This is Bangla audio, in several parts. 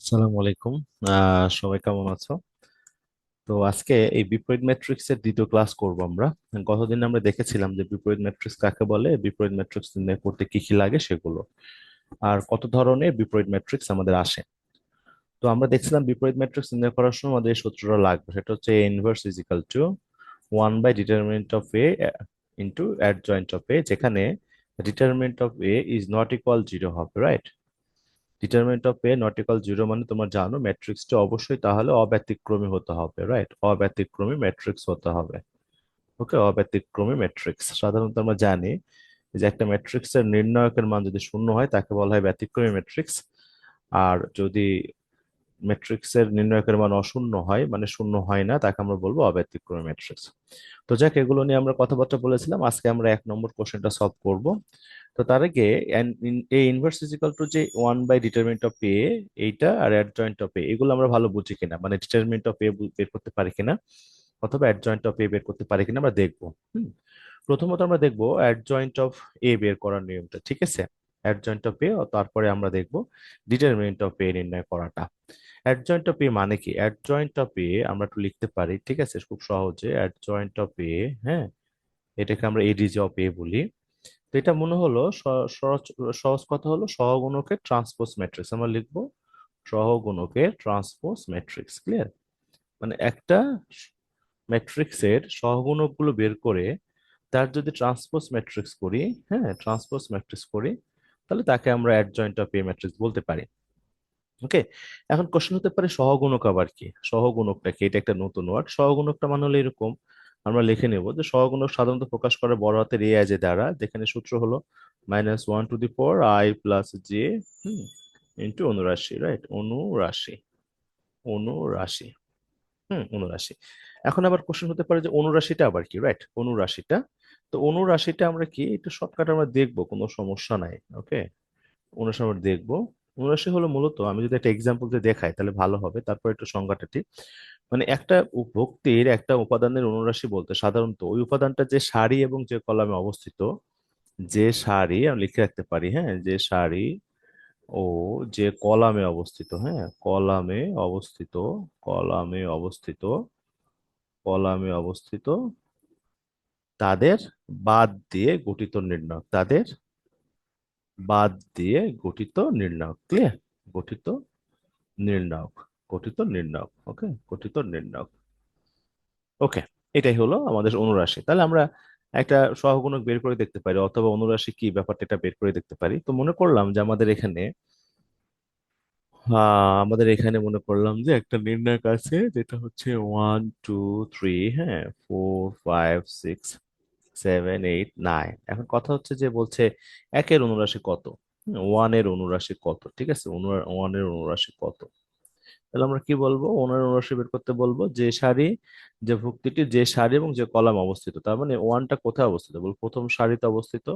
আসসালামু আলাইকুম। সবাই কেমন আছো? তো আজকে এই বিপরীত ম্যাট্রিক্স এর দ্বিতীয় ক্লাস করব আমরা। গতদিন আমরা দেখেছিলাম যে বিপরীত ম্যাট্রিক্স কাকে বলে, বিপরীত ম্যাট্রিক্স নির্ণয় করতে কি কি লাগে সেগুলো, আর কত ধরনের বিপরীত ম্যাট্রিক্স আমাদের আসে। তো আমরা দেখছিলাম বিপরীত ম্যাট্রিক্স নির্ণয় করার সময় আমাদের এই সূত্রটা লাগবে, সেটা হচ্ছে inverse is equal to one by determinant of A into adjoint of A যেখানে determinant of A is not equal zero হবে right determinant of A not equal zero মানে তোমার জানো ম্যাট্রিক্সটা অবশ্যই তাহলে অব্যতিক্রমী হতে হবে রাইট অব্যতিক্রমী ম্যাট্রিক্স হতে হবে। ওকে অব্যতিক্রমী ম্যাট্রিক্স সাধারণত আমরা জানি যে একটা ম্যাট্রিক্সের নির্ণায়কের মান যদি শূন্য হয়, তাকে বলা হয় ব্যতিক্রমী ম্যাট্রিক্স আর যদি ম্যাট্রিক্সের নির্ণায়কের মান অশূন্য হয় মানে শূন্য হয় না, তাকে আমরা বলব অব্যতিক্রমী ম্যাট্রিক্স তো যাক, এগুলো নিয়ে আমরা কথাবার্তা বলেছিলাম, আজকে আমরা এক নম্বর কোশ্চেনটা সলভ করব। তো তার আগে A inverse is equal to যে one by determinant of A এইটা আর অ্যাডজয়েন্ট অফ এ এগুলো আমরা ভালো বুঝি কিনা মানে ডিটারমিনেন্ট অফ এ বের করতে পারি কিনা, অথবা অ্যাডজয়েন্ট অফ এ বের করতে পারি কিনা আমরা দেখব, হুম? প্রথমত আমরা দেখব অ্যাডজয়েন্ট অফ এ বের করার নিয়মটা, ঠিক আছে? অ্যাডজয়েন্ট অফ এ তারপরে আমরা দেখব ডিটারমিনেন্ট অফ এ নির্ণয় করাটা। অ্যাডজয়েন্ট অফ এ মানে কি? অ্যাডজয়েন্ট অফ এ আমরা একটু লিখতে পারি, ঠিক আছে? খুব সহজে অ্যাডজয়েন্ট অফ এ হ্যাঁ? এটাকে আমরা এডিজি অফ এ বলি। তো এটা মনে হলো সহজ কথা হলো সহগুণকের ট্রান্সপোজ ম্যাট্রিক্স আমরা লিখব। সহগুণকের ট্রান্সপোজ ম্যাট্রিক্স ক্লিয়ার মানে একটা ম্যাট্রিক্সের সহগুণকগুলো বের করে তার যদি ট্রান্সপোজ ম্যাট্রিক্স করি হ্যাঁ? ট্রান্সপোজ ম্যাট্রিক্স করি, তাহলে তাকে আমরা অ্যাডজয়েন্ট অফ এ ম্যাট্রিক্স বলতে পারি। ওকে? এখন কোশ্চেন হতে পারে সহগুণক আবার কি। সহগুণকটা কি এটা একটা নতুন ওয়ার্ড সহগুণকটা মানে হলো এরকম, আমরা লিখে নেব যে সহগুণক সাধারণত প্রকাশ করে বড় হাতের এ আই দ্বারা। যেখানে সূত্র হলো minus one to the four I plus J into অনুরাশি right অনুরাশি অনুরাশি, হুম, অনুরাশি। এখন আবার কোশ্চেন হতে পারে যে অনুরাশিটা আবার কি রাইট অনুরাশিটা। তো অনুরাশিটা আমরা কি, একটু শর্টকাট আমরা দেখব, কোনো সমস্যা নাই ওকে অনুরাশি আমরা দেখব। অনুরাশি হলো মূলত আমি যদি একটা এক্সাম্পল দিয়ে দেখাই, তাহলে ভালো হবে। তারপর একটু সংজ্ঞাটা ঠিক। মানে একটা ভক্তির একটা উপাদানের অনুরাশি বলতে সাধারণত ওই উপাদানটা যে সারি এবং যে কলামে অবস্থিত, যে সারি আমি লিখে রাখতে পারি হ্যাঁ? যে সারি ও যে কলামে অবস্থিত হ্যাঁ? কলামে অবস্থিত কলামে অবস্থিত কলামে অবস্থিত, তাদের বাদ দিয়ে গঠিত নির্ণয়। তাদের বাদ দিয়ে গঠিত নির্ণায়ক। ক্লিয়ার গঠিত নির্ণায়ক। গঠিত নির্ণায়ক। ওকে গঠিত নির্ণায়ক। ওকে এটাই হলো আমাদের অনুরাশি। তাহলে আমরা একটা সহগুণক বের করে দেখতে পারি, অথবা অনুরাশি কি ব্যাপারটা এটা বের করে দেখতে পারি। তো মনে করলাম যে আমাদের এখানে আমাদের এখানে মনে করলাম যে একটা নির্ণায়ক আছে, যেটা হচ্ছে ওয়ান টু থ্রি হ্যাঁ four five six seven eight nine এখন কথা হচ্ছে যে বলছে একের অনুরাশি কত? ওয়ানের অনুরাশি কত? ঠিক আছে? ওয়ানের অনুরাশি কত? তাহলে আমরা কি বলব? ওনার অনুরাশি বের করতে বলব যে সারি, যে ভুক্তিটি, যে সারি এবং যে কলাম অবস্থিত। তার মানে ওয়ানটা কোথায় অবস্থিত? বল প্রথম সারিতে অবস্থিত।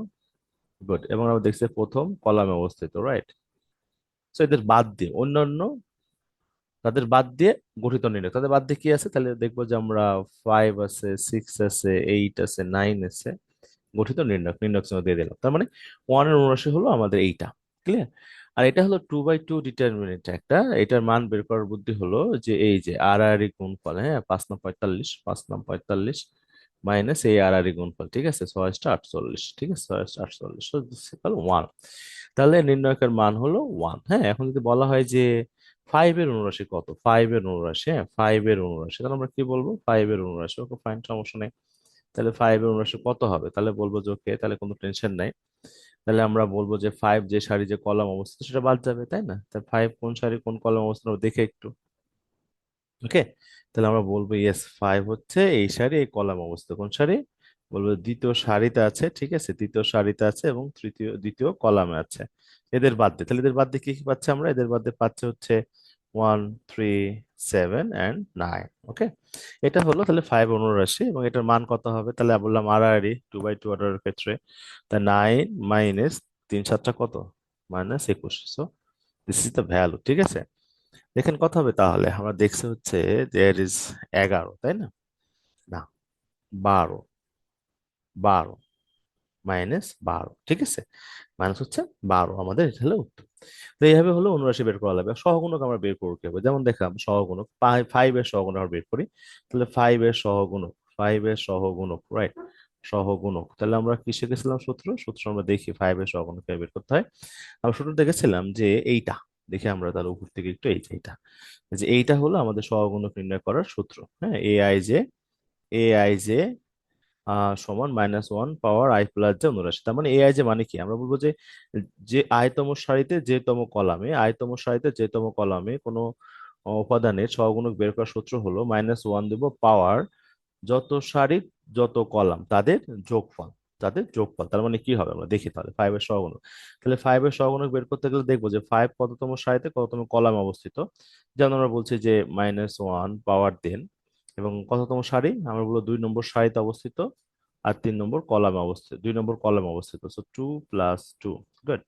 গুড এবং আমরা দেখছি প্রথম কলামে অবস্থিত রাইট তো এদের বাদ দিয়ে অন্যান্য তাদের বাদ দিয়ে গঠিত নির্ণয়। তাদের বাদ দিয়ে কি আছে? তাহলে দেখব যে আমরা ফাইভ আছে সিক্স আছে এইট আছে নাইন আছে, গঠিত নির্ণয় নির্ণয় চিহ্ন দিয়ে দিলাম। তার মানে ওয়ানের অনুরাশি হলো আমাদের এইটা ক্লিয়ার আর এটা হলো টু বাই টু ডিটারমিনেন্ট একটা। এটার মান বের করার বুদ্ধি হলো যে এই যে আর আর ই গুণফল হ্যাঁ পাঁচ নাম পঁয়তাল্লিশ, পাঁচ নাম পঁয়তাল্লিশ মাইনাস এই আর আর ই গুণফল, ঠিক আছে? ছয়শটা আটচল্লিশ, ঠিক আছে? ছয়শটা আটচল্লিশ ওয়ান তাহলে নির্ণয়কের মান হলো ওয়ান হ্যাঁ? এখন যদি বলা হয় যে ফাইভ এর অনুরাশি কত? ফাইভ এর অনুরাশি হ্যাঁ ফাইভ এর অনুরাশি। তাহলে আমরা কি বলব? ফাইভ এর অনুরাশি। ওকে ফাইন সমস্যা নেই। তাহলে ফাইভ এর অনুরাশি কত হবে? তাহলে বলব যে ওকে তাহলে কোনো টেনশন নাই। তাহলে আমরা বলব যে ফাইভ যে সারি যে কলাম অবস্থিত, সেটা বাদ যাবে, তাই না? তাহলে ফাইভ কোন সারি, কোন কলাম অবস্থিত দেখে একটু। ওকে তাহলে আমরা বলব ইয়েস ফাইভ হচ্ছে এই সারি, এই কলাম অবস্থিত। কোন সারি? বলব দ্বিতীয় সারিতে আছে, ঠিক আছে? দ্বিতীয় সারিতে আছে এবং তৃতীয়, দ্বিতীয় কলামে আছে। এদের বাদ দিয়ে, তাহলে এদের বাদ দিয়ে কি কি পাচ্ছে আমরা? এদের বাদ দিয়ে পাচ্ছে হচ্ছে one three seven and nine okay এটা হলো তাহলে ফাইভ অনুরাশি এবং এটার মান কত হবে? তাহলে বললাম আড়াআড়ি টু বাই টু অর্ডারের ক্ষেত্রে। তা নাইন মাইনাস তিন সাতটা কত? মাইনাস একুশ। So this is the value ঠিক আছে? দেখেন কত হবে তাহলে? আমরা দেখছি হচ্ছে দেয়ার ইজ এগারো, তাই না? না, বারো। বারো মাইনাস বারো, ঠিক আছে? মাইনাস হচ্ছে বারো, আমাদের এটা হলো উত্তর। তো এইভাবে হলো অনুরাশি বের করা লাগবে। সহগুণক আমরা বের করব কীভাবে? যেমন দেখলাম সহগুণক ফাইভ এর সহগুণক আমরা বের করি। তাহলে ফাইভ এর সহগুণক ফাইভ এর সহগুণক রাইট সহগুণক। তাহলে আমরা কি শিখেছিলাম সূত্র? সূত্র আমরা দেখি ফাইভ এর সহগুণক বের করতে হয়। আমরা সূত্র দেখেছিলাম যে এইটা, দেখে আমরা তার উপর থেকে একটু এইটা। এইটা যে এইটা হলো আমাদের সহগুণক নির্ণয় করার সূত্র হ্যাঁ? A I J A I সমান minus one power I plus J অনুরাশি তার মানে এ আই জে মানে কি? আমরা বলব যে যে আয়তম সারিতে যে তম কলামে, আয়তম সারিতে যে তম কলামে কোনো উপাদানের সহগুণক বের করার সূত্র হলো মাইনাস ওয়ান দেব পাওয়ার যত সারি যত কলাম, তাদের যোগফল তাদের যোগফল। তার মানে কি হবে? আমরা দেখি তাহলে ফাইভের সহগুণক। তাহলে ফাইভের সহগুণক বের করতে গেলে দেখব যে ফাইভ কততম সারিতে কততম কলামে অবস্থিত? যেমন আমরা বলছি যে মাইনাস ওয়ান পাওয়ার দেন এবং কততম সারি? আমরা বলব দুই নম্বর সারিতে অবস্থিত আর তিন নম্বর কলামে অবস্থিত। দুই নম্বর কলামে অবস্থিত। So two plus two good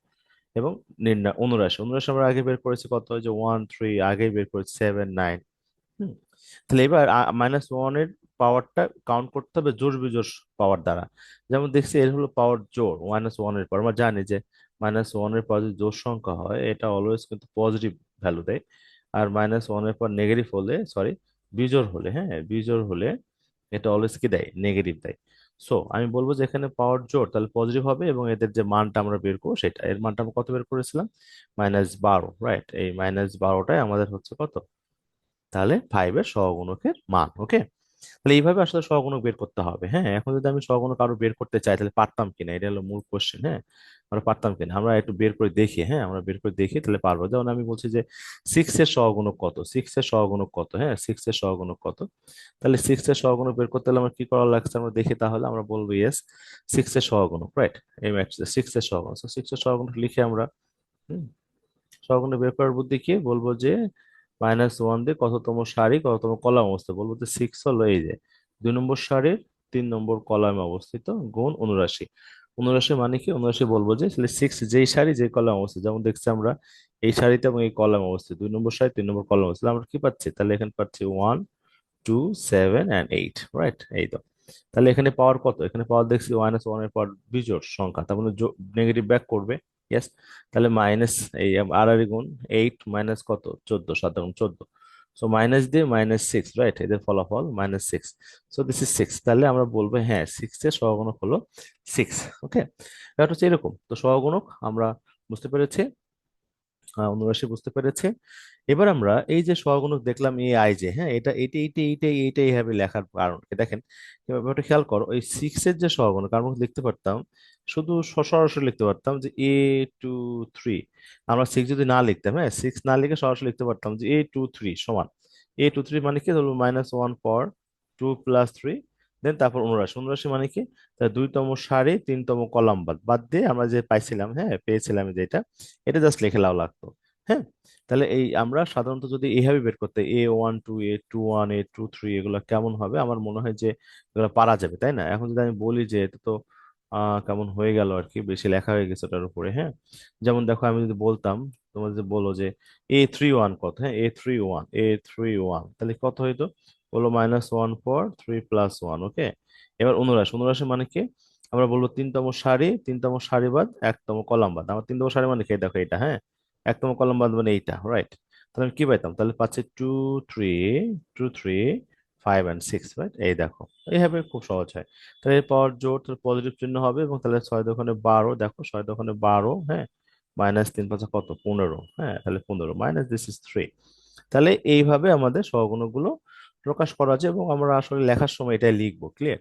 এবং নির্ণয়, অনুরাশি অনুরাশি আমরা আগে বের করেছি কত? যে ওয়ান থ্রি আগে বের করেছি সেভেন নাইন হুম। তাহলে এবার মাইনাস ওয়ানের পাওয়ারটা কাউন্ট করতে হবে জোর বিজোর পাওয়ার দ্বারা। যেমন দেখছি এর হলো পাওয়ার জোর মাইনাস ওয়ানের পর আমরা জানি যে মাইনাস ওয়ানের পর যদি জোর সংখ্যা হয়, এটা অলওয়েজ কিন্তু পজিটিভ ভ্যালু দেয়। আর মাইনাস ওয়ানের পর নেগেটিভ হলে সরি বিজোড় হলে হ্যাঁ বিজোড় হলে এটা অলওয়েজ কি দেয়? নেগেটিভ দেয়। সো আমি বলব যে এখানে পাওয়ার জোর তাহলে পজিটিভ হবে এবং এদের যে মানটা আমরা বের করব সেটা, এর মানটা আমরা কত বের করেছিলাম? মাইনাস বারো রাইট এই মাইনাস বারোটাই আমাদের হচ্ছে কত? তাহলে ফাইভের সহগুণকের মান ওকে তাহলে এইভাবে আসলে সহগুণক বের করতে হবে হ্যাঁ? এখন যদি আমি সহগুণক আরও বের করতে চাই, তাহলে পারতাম কিনা? এটা হলো মূল কোশ্চেন হ্যাঁ? আমরা পারতাম কিনা? আমরা একটু বের করে দেখি হ্যাঁ? আমরা বের করে দেখি, তাহলে পারব। যেমন আমি বলছি যে সিক্স এর সহগুণক কত? সিক্স এর সহগুণক কত? হ্যাঁ সিক্স এর সহগুণক কত? তাহলে সিক্স এর সহগুণক বের করতে হলে আমার কি করা লাগছে? আমরা দেখি তাহলে, আমরা বলব ইয়েস সিক্স এর সহগুণক রাইট এই ম্যাট্রিক্স সিক্স এর সহগুণক সিক্স এর সহগুণক লিখে আমরা, হুম? সহগুণক বের করার বুদ্ধি কি? বলব যে মাইনাস ওয়ান দিয়ে কততম সারি, কততম কলাম অবস্থিত? বলব যে সিক্স হলো এই যে দুই নম্বর সারির তিন নম্বর কলামে অবস্থিত গুণ অনুরাশি। অনুরাশি মানে কি? অনুরাশি বলব যে সিক্স যেই সারি যে কলাম অবস্থিত। যেমন দেখছি আমরা এই সারিতে এবং এই কলাম অবস্থিত। দুই নম্বর সারি, তিন নম্বর কলাম অবস্থিত। আমরা কি পাচ্ছি? তাহলে এখানে পাচ্ছি one two seven and eight right এই তো। তাহলে এখানে পাওয়ার কত? এখানে পাওয়ার দেখছি মাইনাস ওয়ানের পাওয়ার বিজোড় সংখ্যা। তার মানে নেগেটিভ ব্যাক করবে। ইয়েস তাহলে মাইনাস এই আর আর গুণ এইট মাইনাস কত? চোদ্দ, সাত গুণ চোদ্দ। সো মাইনাস দিয়ে মাইনাস সিক্স রাইট এদের ফলাফল minus six so this is six তাহলে আমরা বলব হ্যাঁ সিক্স এর সহগুণক হলো সিক্স ওকে ব্যাপারটা হচ্ছে এরকম। তো সহগুণক আমরা বুঝতে পেরেছি। অনুরাশি বুঝতে পেরেছে। এবার আমরা এই যে সহগুণক দেখলাম এ, আই যে হ্যাঁ এটা এইটা এইটা এইটা এইটা এইভাবে লেখার কারণ। দেখেন ব্যাপারটা খেয়াল করো ওই সিক্স এর যে সহগুণক আমরা লিখতে পারতাম, শুধু সরাসরি লিখতে পারতাম যে এ, টু, থ্রি, আমরা সিক্স যদি না লিখতাম হ্যাঁ সিক্স না লিখে সরাসরি লিখতে পারতাম যে এ, টু, থ্রি, সমান। এ, টু, থ্রি মানে কি? ধরবো মাইনাস ওয়ান পর টু প্লাস থ্রি দেন তারপর অনুরাশি। অনুরাশি মানে কি? দুইতম সারি, তিনতম কলাম বাদ। বাদ দিয়ে আমরা যে পাইছিলাম হ্যাঁ পেয়েছিলাম যেটা এটা জাস্ট লিখে লাও লাগতো হ্যাঁ? তাহলে এই আমরা সাধারণত যদি এইভাবে বের করতে A one two A two one A two three এগুলো কেমন হবে? আমার মনে হয় যে এগুলো পারা যাবে, তাই না? এখন যদি আমি বলি যে এটা তো কেমন হয়ে গেল আর কি, বেশি লেখা হয়ে গেছে ওটার উপরে হ্যাঁ? যেমন দেখো আমি যদি বলতাম তোমার যে বলো যে এ থ্রি ওয়ান কত হ্যাঁ? A three one A three one তাহলে কত হইতো? বলো minus one four three plus one okay এবার অনুরাশি অনুরাশি মানে কি? আমরা বলব তিনতম সারি তিনতম সারি বাদ, একতম কলাম বাদ। আমার তিনতম সারি মানে কি? দেখো এটা হ্যাঁ? একতম কলাম বাদ মানে এইটা রাইট তাহলে আমি কি পাইতাম? তাহলে পাচ্ছি two three two three five and six right এই দেখো, এইভাবে খুব সহজ হয়। তাহলে পাওয়ার জোর তাহলে পজিটিভ চিহ্ন হবে এবং তাহলে ছয় দোকানে বারো, দেখো ছয় দোকানে বারো হ্যাঁ? মাইনাস তিন পাঁচা কত? পনেরো হ্যাঁ? তাহলে পনেরো মাইনাস দিস ইস থ্রি তাহলে এইভাবে আমাদের সহগুণগুলো প্রকাশ করা যায় এবং আমরা আসলে লেখার সময় এটাই লিখব ক্লিয়ার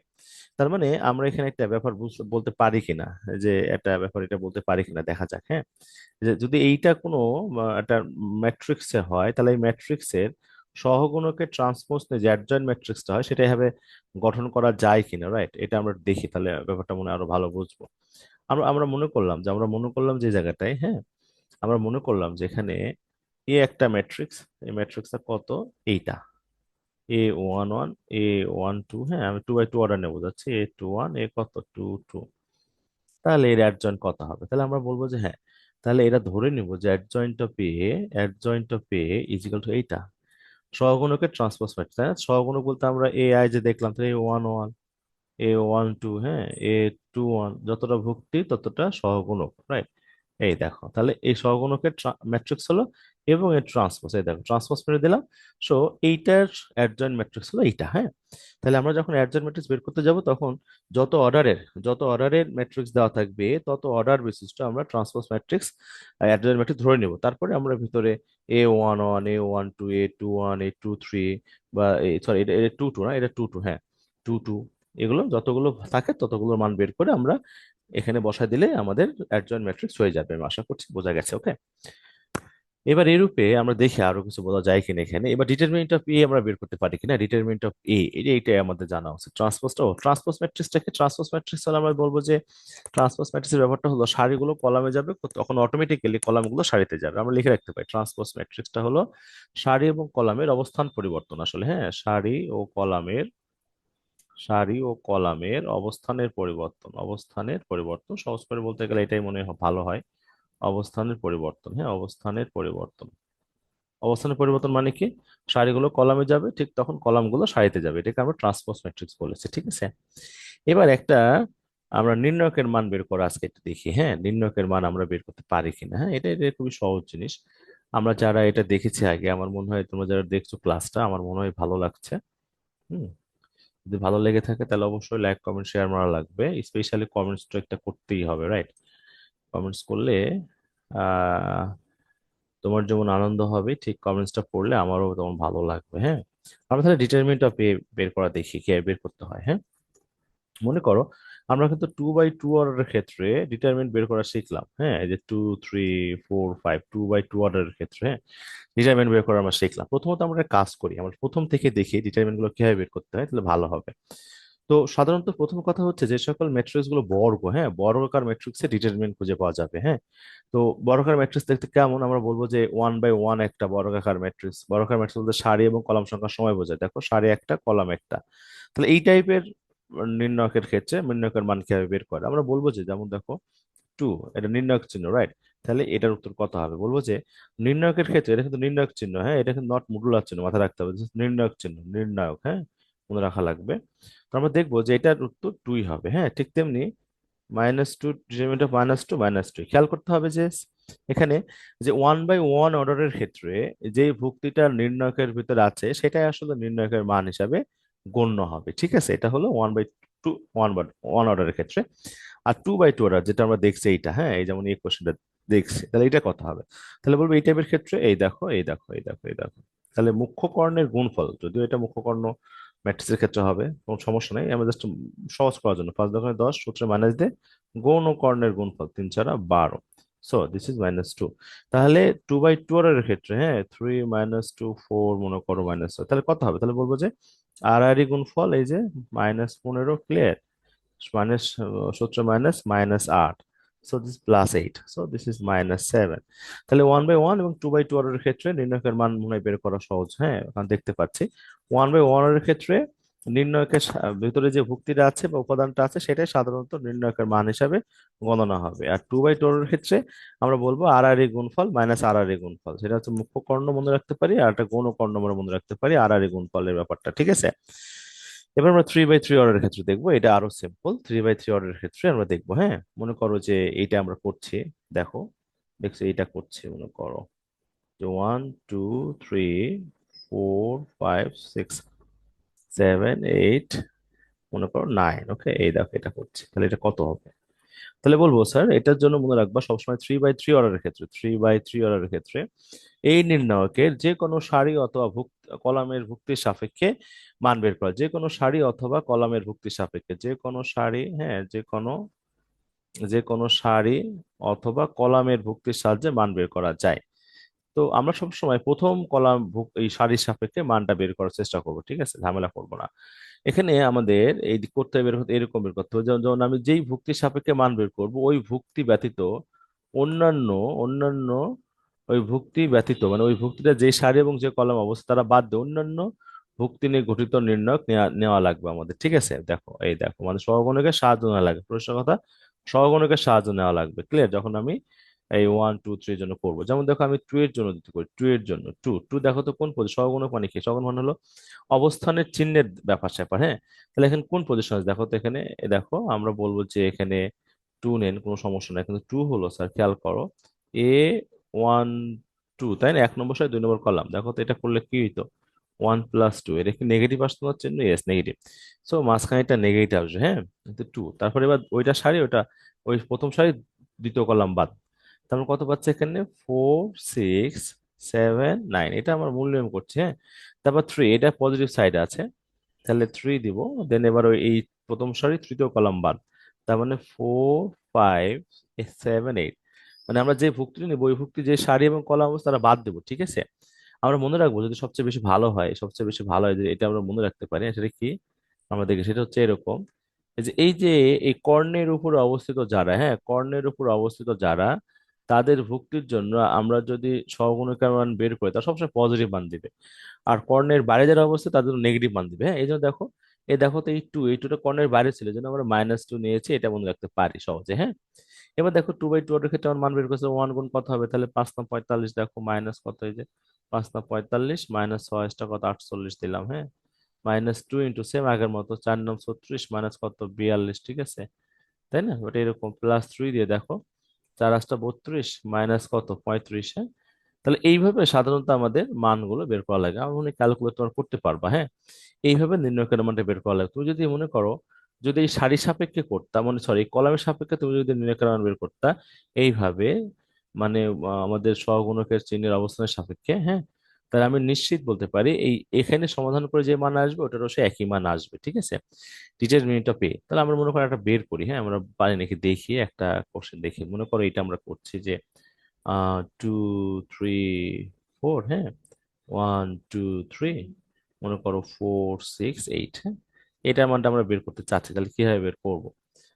তার মানে আমরা এখানে একটা ব্যাপার বলতে পারি কিনা? যে একটা ব্যাপার এটা বলতে পারি কিনা দেখা যাক হ্যাঁ? যে যদি এইটা কোনো একটা ম্যাট্রিক্সে হয়, তাহলে এই ম্যাট্রিক্সের সহগুণকের ট্রান্সপোজ নিয়ে যে অ্যাডজয়েন্ট ম্যাট্রিক্সটা হয়, সেটা এভাবে গঠন করা যায় কিনা রাইট এটা আমরা দেখি, তাহলে ব্যাপারটা মনে আরও ভালো বুঝব। আমরা আমরা মনে করলাম যে, আমরা মনে করলাম যে জায়গাটায় হ্যাঁ? আমরা মনে করলাম যে এখানে এ একটা ম্যাট্রিক্স এই ম্যাট্রিক্সটা কত? এইটা। A one one A one two হ্যাঁ আমি টু বাই টু অর্ডার নেব, যাচ্ছি এ টু ওয়ান এ কত? টু টু তাহলে এর অ্যাডজয়েন্ট কত হবে? তাহলে আমরা বলব যে হ্যাঁ তাহলে এটা ধরে নিব যে adjoint of A adjoint of A is equal to এইটা। সহগুণকের ট্রান্সপোজ ম্যাট্রিক্স তাই না? সহগুণক বলতে আমরা এ আই যে দেখলাম, তাহলে A one one A one two হ্যাঁ এ টু ওয়ান যতটা ভুক্তি ততটা সহগুণক রাইট এই দেখো, তাহলে এই সহগুণকের ম্যাট্রিক্স হলো এবং এর ট্রান্সপোজ এই দেখো ট্রান্সপোজ মেরে দিলাম। সো এইটার অ্যাডজয়েন্ট ম্যাট্রিক্স হলো এইটা হ্যাঁ? তাহলে আমরা যখন অ্যাডজয়েন্ট ম্যাট্রিক্স বের করতে যাব, তখন যত অর্ডারের যত অর্ডারের ম্যাট্রিক্স দেওয়া থাকবে, তত অর্ডার বিশিষ্ট আমরা ট্রান্সপোজ ম্যাট্রিক্স অ্যাডজয়েন্ট ম্যাট্রিক্স ধরে নেব। তারপরে আমরা ভিতরে A one one A one two A two one A two three বা সরি এটা এটা টু টু না, এটা টু টু হ্যাঁ টু টু এগুলো যতগুলো থাকে, ততগুলোর মান বের করে আমরা এখানে বসায় দিলে আমাদের অ্যাডজয়েন্ট ম্যাট্রিক্স হয়ে যাবে, আমি আশা করছি, বোঝা গেছে ওকে এবার এরূপে আমরা দেখি আরও কিছু বোঝা যায় কিনা এখানে। এবার ডিটারমিনেন্ট অফ এ আমরা বের করতে পারি কিনা? ডিটারমিনেন্ট অফ এ এইটাই আমাদের জানা উচিত ট্রান্সপোজটা ট্রান্সপোজ ম্যাট্রিক্সটাকে ট্রান্সপোজ ম্যাট্রিক্স হলে আমরা বলব যে ট্রান্সপোজ ম্যাট্রিক্সের ব্যাপারটা হলো সারিগুলো কলামে যাবে, তখন অটোমেটিক্যালি কলামগুলো সারিতে যাবে। আমরা লিখে রাখতে পারি ট্রান্সপোজ ম্যাট্রিক্সটা হলো সারি এবং কলামের অবস্থান পরিবর্তন আসলে হ্যাঁ? সারি ও কলামের সারি ও কলামের অবস্থানের পরিবর্তন। অবস্থানের পরিবর্তন সহজ করে বলতে গেলে এটাই মনে হয় ভালো হয়। অবস্থানের পরিবর্তন হ্যাঁ অবস্থানের পরিবর্তন। অবস্থানের পরিবর্তন মানে কি? সারিগুলো কলামে যাবে, ঠিক তখন কলামগুলো সারিতে যাবে। এটাকে আমরা ট্রান্সপোজ ম্যাট্রিক্স বলেছি, ঠিক আছে? এবার একটা আমরা নির্ণয়কের মান বের করা আজকে একটু দেখি হ্যাঁ? নির্ণয়কের মান আমরা বের করতে পারি কিনা হ্যাঁ? এটা এটা খুবই সহজ জিনিস। আমরা যারা এটা দেখেছি আগে, আমার মনে হয় তোমরা যারা দেখছ ক্লাসটা, আমার মনে হয় ভালো লাগছে। হুম? যদি ভালো লেগে থাকে তাহলে অবশ্যই লাইক কমেন্ট শেয়ার মারা লাগবে। স্পেশালি কমেন্টস তো একটা করতেই হবে রাইট কমেন্টস করলে তোমার যেমন আনন্দ হবে, ঠিক কমেন্টসটা পড়লে আমারও তেমন ভালো লাগবে হ্যাঁ? আমরা তাহলে ডিটারমিনেন্ট অফ এ বের করা দেখি, কে বের করতে হয় হ্যাঁ? মনে করো আমরা কিন্তু টু বাই টু অর্ডারের ক্ষেত্রে ডিটারমিনেন্ট বের করা শিখলাম হ্যাঁ? এই যে two three four five two by two অর্ডারের ক্ষেত্রে হ্যাঁ? ডিটারমিনেন্ট বের করা আমরা শিখলাম। প্রথমত আমরা কাজ করি, আমরা প্রথম থেকে দেখি ডিটারমিনেন্টগুলো কীভাবে বের করতে হয়, তাহলে ভালো হবে। তো সাধারণত প্রথম কথা হচ্ছে যে সকল ম্যাট্রিক্সগুলো বর্গ হ্যাঁ? বর্গাকার ম্যাট্রিক্সে ডিটারমিনেন্ট খুঁজে পাওয়া যাবে হ্যাঁ? তো বর্গাকার ম্যাট্রিক্স দেখতে কেমন? আমরা বলব যে ওয়ান বাই ওয়ান একটা বর্গাকার ম্যাট্রিক্স বর্গাকার ম্যাট্রিক্স বলতে সারি এবং কলাম সংখ্যার সময় বোঝায়। দেখো, সারি একটা, কলাম একটা। তাহলে এই টাইপের নির্ণায়কের ক্ষেত্রে নির্ণয়কের মান কীভাবে বের করে? আমরা বলব যে, যেমন দেখো টু এটা নির্ণয়ক চিহ্ন রাইট তাহলে এটার উত্তর কত হবে? বলব যে, নির্ণায়কের ক্ষেত্রে এটা কিন্তু নির্ণায়ক চিহ্ন হ্যাঁ? এটা কিন্তু নট মডুলার চিহ্ন, মাথায় রাখতে হবে। নির্ণায়ক চিহ্ন, নির্ণায়ক হ্যাঁ? মনে রাখা লাগবে। তো আমরা দেখব যে, এটার উত্তর টুই হবে হ্যাঁ? ঠিক তেমনি minus two determinant of minus two minus two খেয়াল করতে হবে যে, এখানে যে ওয়ান বাই ওয়ান অর্ডারের ক্ষেত্রে যে ভুক্তিটা নির্ণায়কের ভিতরে আছে, সেটাই আসলে নির্ণায়কের মান হিসাবে গণ্য হবে, ঠিক আছে? এটা হলো one by two one by one অর্ডারের ক্ষেত্রে। আর টু বাই টু অর্ডার যেটা আমরা দেখছি এইটা হ্যাঁ? এই যেমন এই কোশ্চেনটা দেখছি, তাহলে এটা কথা হবে। তাহলে বলব এই টাইপের ক্ষেত্রে এই দেখো এই দেখো এই দেখো এই দেখো। তাহলে মুখ্য কর্ণের গুণফল, যদিও এটা মুখ্য কর্ণ ম্যাট্রিক্সের ক্ষেত্রে হবে, কোনো সমস্যা নেই। আমরা জাস্ট সহজ করার জন্য, পাঁচ দশমিক দশ, সূত্রে মাইনাস দিয়ে গৌণ কর্ণের গুণফল, তিন ছাড়া বারো। So this is minus two তাহলে টু বাই টু এর ক্ষেত্রে হ্যাঁ? থ্রি মাইনাস টু ফোর মনে করো মাইনাস তাহলে কত হবে, তাহলে বলব যে আর আর গুণফল এই যে মাইনাস পনেরো ক্লিয়ার মাইনাস সূত্র মাইনাস মাইনাস আট। So this plus eight so this is minus seven তাহলে ওয়ান বাই ওয়ান এবং টু বাই টু অর্ডারের ক্ষেত্রে নির্ণয়কের মান মনে হয় বের করা সহজ। হ্যাঁ দেখতে পাচ্ছি। ওয়ান বাই ওয়ানের ক্ষেত্রে নির্ণয়কের ভিতরে যে ভুক্তিটা আছে বা উপাদানটা আছে, সেটাই সাধারণত নির্ণয়কের মান হিসাবে গণনা হবে। আর টু বাই টু এর ক্ষেত্রে আমরা বলব আর আর এ গুণফল মাইনাস আর আর এ গুণফল। সেটা হচ্ছে মুখ্য কর্ণ মনে রাখতে পারি আর একটা গৌণ কর্ণ আমরা মনে রাখতে পারি আর আর এ গুণফলের ব্যাপারটা, ঠিক আছে? এবার আমরা থ্রি বাই থ্রি অর্ডারের ক্ষেত্রে দেখব, এটা আরও সিম্পল থ্রি বাই থ্রি অর্ডারের ক্ষেত্রে আমরা দেখব হ্যাঁ? মনে করো যে এইটা আমরা করছি, দেখো, দেখছ এইটা করছি, মনে করো। One two three four five six seven eight মনে করো নাইন ওকে এই দেখো, এটা করছি তাহলে এটা কত হবে? তাহলে বলব স্যার এটার জন্য মনে রাখবা, সবসময় থ্রি বাই থ্রি অর্ডারের ক্ষেত্রে থ্রি বাই থ্রি অর্ডারের ক্ষেত্রে, এই নির্ণায়কের যে কোনো সারি অথবা ভুক্ত, কলামের ভুক্তির সাপেক্ষে মান বের করা। যে কোনো সারি অথবা কলামের ভুক্তির সাপেক্ষে যে কোনো সারি হ্যাঁ যে কোনো যে কোনো সারি অথবা কলামের ভুক্তির সাহায্যে মান বের করা যায়। তো আমরা সব সময় প্রথম কলাম এই সারির সাপেক্ষে মানটা বের করার চেষ্টা করব, ঠিক আছে? ঝামেলা করব না। এখানে আমাদের এই করতে বের হতে এরকম বের করতে হবে। যেমন আমি যেই ভুক্তির সাপেক্ষে মান বের করব, ওই ভুক্তি ব্যতীত অন্যান্য অন্যান্য ওই ভুক্তি ব্যতীত মানে ওই ভুক্তিটা যে সারি এবং যে কলাম অবস্থা, তারা বাদ দিয়ে অন্যান্য ভুক্তি নিয়ে গঠিত নির্ণয় নেওয়া লাগবে আমাদের, ঠিক আছে? দেখো, এই দেখো মানে সহগণকের সাহায্য নেওয়া লাগবে। প্রশ্ন কথা সহগণকের সাহায্য নেওয়া লাগবে ক্লিয়ার যখন আমি এই ওয়ান টু থ্রি এর জন্য করব। যেমন দেখো আমি টু এর জন্য দিতে করি টু এর জন্য টু টু দেখো তো কোন পজিশন সহগুণক মানে কি? সহগুণ মানে হলো অবস্থানের চিহ্নের ব্যাপার স্যাপার হ্যাঁ? তাহলে এখানে কোন পজিশন আছে? দেখো তো এখানে দেখো, আমরা বলব যে এখানে টু নেন কোনো সমস্যা নাই। কিন্তু টু হলো স্যার খেয়াল করো, এ ওয়ান টু তাই না? এক নম্বর সাথে দুই নম্বর কলাম দেখো তো এটা করলে কি হইতো? ওয়ান প্লাস টু এটা কি নেগেটিভ আসতে পারছে না ইয়েস নেগেটিভ সো মাঝখানে এটা নেগেটিভ আসবে হ্যাঁ? কিন্তু টু তারপরে এবার ওইটা সারি ওটা ওই প্রথম সারি, দ্বিতীয় কলাম বাদ। তারপর কত পাচ্ছে এখানে? ফোর সিক্স সেভেন নাইন এটা আমার মূল্যায়ন করছে হ্যাঁ? তারপর থ্রি এটা পজিটিভ সাইড আছে। তাহলে থ্রি দিব দেন এবার ওই, এই প্রথম সারি তৃতীয় কলাম বাদ। তার মানে ফোর ফাইভ সেভেন এইট মানে আমরা যে ভুক্তি নিব, ওই ভুক্তি যে সারি এবং কলাম অবস্থা তারা বাদ দেবো, ঠিক আছে? আমরা মনে রাখব যদি সবচেয়ে বেশি ভালো হয়, সবচেয়ে বেশি ভালো হয় এটা আমরা মনে রাখতে পারি, সেটা কি? আমরা দেখি, সেটা হচ্ছে এরকম। এই যে, এই কর্ণের উপর অবস্থিত যারা হ্যাঁ? কর্ণের উপর অবস্থিত যারা তাদের ভুক্তির জন্য আমরা যদি সহগুণিকার মান বের করি, তারা সবসময় পজিটিভ মান দিবে। আর কর্ণের বাইরে যারা অবস্থা তাদের নেগেটিভ মান দিবে। হ্যাঁ এই জন্য দেখো, এই দেখো তো এই টু এই টুটা কর্ণের বাইরে ছিল জন্য আমরা মাইনাস টু নিয়েছি, এটা মনে রাখতে পারি সহজে হ্যাঁ? এবার দেখো টু বাই টু এর ক্ষেত্রে আমার মান বের করছে ওয়ান গুণ কত হবে? তাহলে পাঁচ না পঁয়তাল্লিশ, দেখো মাইনাস কত যে, পাঁচ না পঁয়তাল্লিশ মাইনাস ছয়টা কত? আটচল্লিশ দিলাম হ্যাঁ? মাইনাস টু ইন্টু সেম আগের মতো, চার নং ছত্রিশ মাইনাস কত? বিয়াল্লিশ, ঠিক আছে? তাই না? ওটা এরকম প্লাস থ্রি দিয়ে দেখো। চার আটটা বত্রিশ মাইনাস কত? পঁয়ত্রিশ হ্যাঁ? তাহলে এইভাবে সাধারণত আমাদের মানগুলো বের করা লাগে। আমার মনে ক্যালকুলেট তোমার করতে পারবা হ্যাঁ? এইভাবে নির্ণয় মানটা বের করা লাগে। তুমি যদি মনে করো, যদি এই সারি সাপেক্ষে করতা মানে সরি কলামের সাপেক্ষে তুমি যদি নির্ণয় মান বের করতা, এইভাবে মানে আমাদের সহগুণকের চিহ্নের অবস্থানের সাপেক্ষে হ্যাঁ? তাহলে আমি নিশ্চিত বলতে পারি, এই এখানে সমাধান করে যে মান আসবে, ওটারও সে একই মান আসবে, ঠিক আছে? টিচার মিনিটটা পেয়ে তাহলে আমরা মনে করো একটা বের করি হ্যাঁ? আমরা পারি নাকি দেখি, একটা কোশ্চেন দেখি। মনে করো এটা আমরা করছি যে টু থ্রি ফোর হ্যাঁ? ওয়ান টু থ্রি মনে করো ফোর সিক্স এইট হ্যাঁ? এটার মানটা আমরা বের করতে চাচ্ছি, তাহলে কীভাবে বের করব?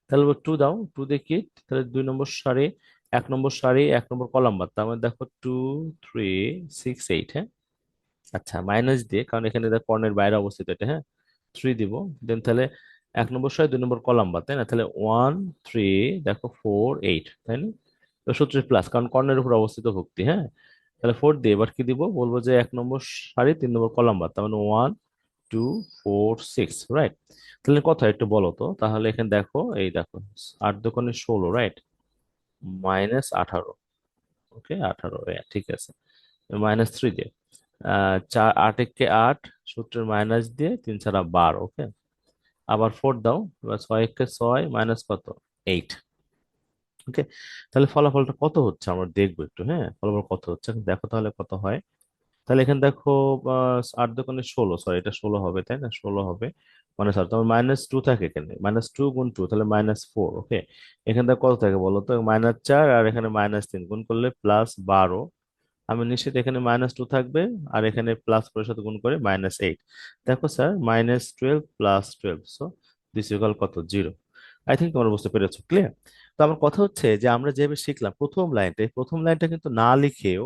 তাহলে টু দাও টু দেখি তাহলে দুই নম্বর সারি, এক নম্বর সারি, এক নম্বর কলাম বাদ। তার মানে দেখো টু থ্রি সিক্স এইট হ্যাঁ? আচ্ছা মাইনাস দিয়ে, কারণ এখানে দেখ কর্ণের বাইরে অবস্থিত এটা হ্যাঁ? থ্রি দিব দেন তাহলে এক নম্বর সারি দুই নম্বর কলাম বাদ, তাই না? তাহলে ওয়ান থ্রি দেখো ফোর এইট তাই না? তো সূত্রের প্লাস কারণ কর্ণের উপর অবস্থিত ভুক্তি হ্যাঁ? তাহলে ফোর দিয়ে এবার কি দিব? বলব যে এক নম্বর সারি, তিন নম্বর কলাম বাদ, তার মানে one two four six right তাহলে কথা একটু বলো তো, তাহলে এখানে দেখো, এই দেখো, আট দোকানে ষোলো রাইট মাইনাস আঠারো ওকে আঠারো ঠিক আছে। মাইনাস থ্রি দিয়ে। চার, আট একে আট, সূত্রের মাইনাস দিয়ে তিন ছাড়া বার ওকে আবার ফোর দাও, এবার ছয় একে ছয় মাইনাস কত? এইট ওকে তাহলে ফলাফলটা কত হচ্ছে আমরা দেখব একটু হ্যাঁ? ফলাফল কত হচ্ছে? দেখো তাহলে কত হয়। তাহলে এখানে দেখো আট দোকানে ষোলো সরি এটা ষোলো হবে, তাই না? ষোলো হবে মানে সরি তোমার মাইনাস টু থাকে এখানে মাইনাস টু গুণ টু তাহলে মাইনাস ফোর ওকে এখানে কত থাকে বলো তো? মাইনাস চার আর এখানে মাইনাস তিন, গুণ করলে প্লাস বারো আমি নিশ্চিত এখানে মাইনাস টু থাকবে, আর এখানে প্লাস ফোরের সাথে গুণ করে মাইনাস এইট দেখো sir minus twelve plus twelve so this equal কত? জিরো আই থিঙ্ক তোমরা বুঝতে পেরেছ ক্লিয়ার তো আমার কথা হচ্ছে যে আমরা যেভাবে শিখলাম প্রথম লাইনটা এই প্রথম লাইনটা কিন্তু না লিখেও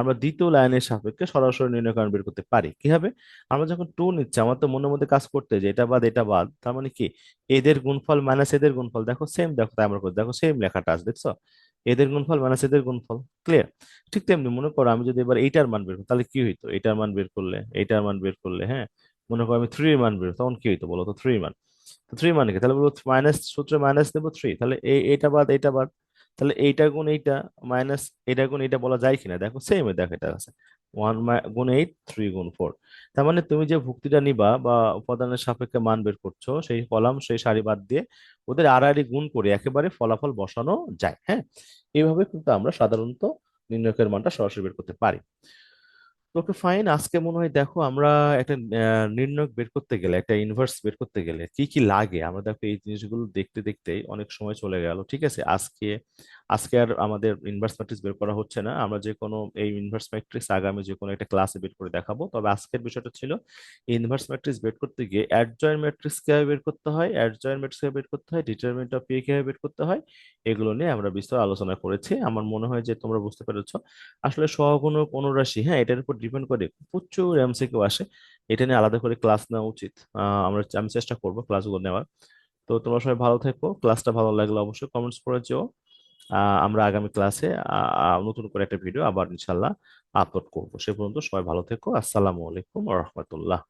আমরা দ্বিতীয় লাইনের সাপেক্ষে সরাসরি নির্ণয়করণ বের করতে পারি। কীভাবে আমরা যখন টু নিচ্ছি, আমার তো মনের মধ্যে কাজ করতে যে এটা বাদ এটা বাদ, তার মানে কি? এদের গুণফল মাইনাস এদের গুণফল, দেখো সেম দেখো তাই আমরা দেখো সেম লেখাটা আছে, দেখছ? এদের গুণফল মাইনাস এদের গুণফল ক্লিয়ার ঠিক তেমনি মনে করো আমি যদি এবার এইটার মান বের করি, তাহলে কি হইতো? এইটার মান বের করলে, এইটার মান বের করলে হ্যাঁ? মনে করো আমি থ্রি মান বের, তখন কি হইতো বলো তো? থ্রি মান। তো থ্রি মানে কি? তাহলে বলব মাইনাস সূত্রে মাইনাস দেবো থ্রি তাহলে এই এইটা বাদ এইটা বাদ। তাহলে এইটা গুণ এইটা মাইনাস এটা গুণ এটা বলা যায় কিনা? দেখো সেম দেখো এটা আছে। ওয়ান গুণ এইট, থ্রি গুণ ফোর। তার মানে তুমি যে ভুক্তিটা নিবা বা উপাদানের সাপেক্ষে মান বের করছ, সেই কলাম, সেই সারি বাদ দিয়ে ওদের আড়াআড়ি গুণ করে একেবারে ফলাফল বসানো যায় হ্যাঁ? এইভাবে কিন্তু আমরা সাধারণত নির্ণয়কের মানটা সরাসরি বের করতে পারি। ওকে ফাইন আজকে মনে হয় দেখো আমরা একটা আহ, নির্ণয়ক বের করতে গেলে একটা ইনভার্স বের করতে গেলে কি কি লাগে? আমরা দেখো এই জিনিসগুলো দেখতে দেখতে অনেক সময় চলে গেল ঠিক আছে? আজকে আজকে আর আমাদের ইনভার্স ম্যাট্রিক্স বের করা হচ্ছে না। আমরা যে কোনো এই ইনভার্স ম্যাট্রিক্স আগামী যে কোনো একটা ক্লাসে বের করে দেখাবো। তবে আজকের বিষয়টা ছিল ইনভার্স ম্যাট্রিক্স বের করতে গিয়ে অ্যাডজয়েন্ট ম্যাট্রিক্স কীভাবে বের করতে হয়? অ্যাডজয়েন্ট ম্যাট্রিক্স কীভাবে বের করতে হয়? ডিটারমিনেন্ট অফ পি কীভাবে বের করতে হয়? এগুলো নিয়ে আমরা বিস্তর আলোচনা করেছি। আমার মনে হয় যে তোমরা বুঝতে পেরেছ। আসলে সহগুণক অনুরাশি হ্যাঁ এটার উপর ডিপেন্ড করে প্রচুর এমসিকিউ আসে। এটা নিয়ে আলাদা করে ক্লাস নেওয়া উচিত। আমরা আমি চেষ্টা করব ক্লাসগুলো নেওয়ার। তো তোমরা সবাই ভালো থেকো। ক্লাসটা ভালো লাগলে অবশ্যই কমেন্টস করে যেও। আমরা আগামী ক্লাসে নতুন করে একটা ভিডিও আবার ইনশাল্লাহ আপলোড করব। সে পর্যন্ত সবাই ভালো থেকো। আসসালামু আলাইকুম রহমতুল্লাহ।